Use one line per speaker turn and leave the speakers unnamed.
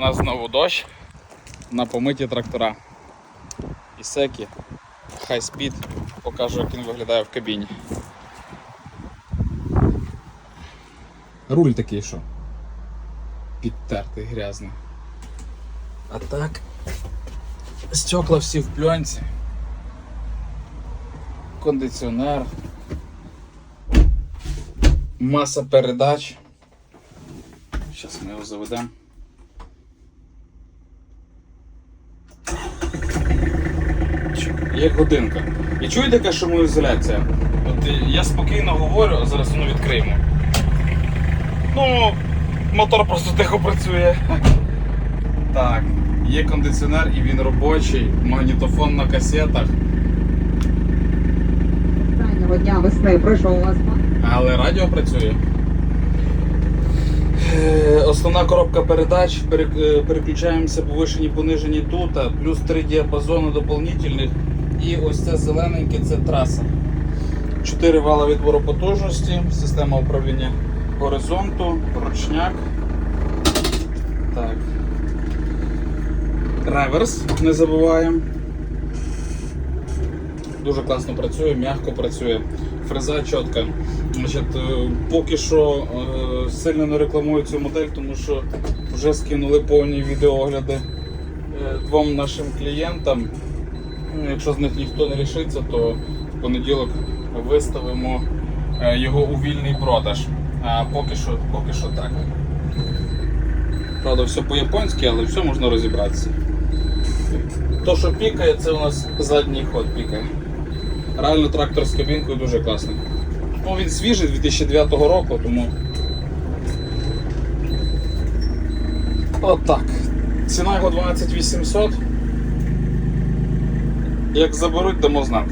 У нас знову дощ на помиті трактора. Ісекі, хай спід, покажу, як він виглядає в кабіні. Руль такий, що підтертий, грязний. А так, стекла всі в пленці. Кондиціонер. Маса передач. Зараз ми його заведемо. Як годинка. І чуєте, яка шумоізоляція? От я спокійно говорю, а зараз воно відкриємо. Ну, мотор просто тихо працює. Так, є кондиціонер і він робочий, магнітофон на касетах,
Крайнього дня весни пройшов у вас
але радіо працює. Е, Основна коробка передач, пере- е, переключаємося повишені, понижені тут, плюс три діапазони доповнительних. І ось це зелененьке це траса. Чотири вала відбору потужності, система управління горизонту, ручняк. Так. Реверс, не забуваємо. Дуже класно працює, м'яко працює. Фреза чітка. Значить, е, поки що е, сильно не рекламую цю модель, тому що вже скинули повні відеоогляди е, двом нашим клієнтам. Якщо з них ніхто не рішиться, то в понеділок виставимо е, його у вільний продаж. А поки що, поки що так. Правда, все по-японськи, але все можна розібратися. То, що пікає, це у нас задній ход пікає. Реально трактор з кабінкою дуже класний. Ну, він свіжий 2009 року, тому. Отак. Ціна його 12800. Як заберуть, дамо знати.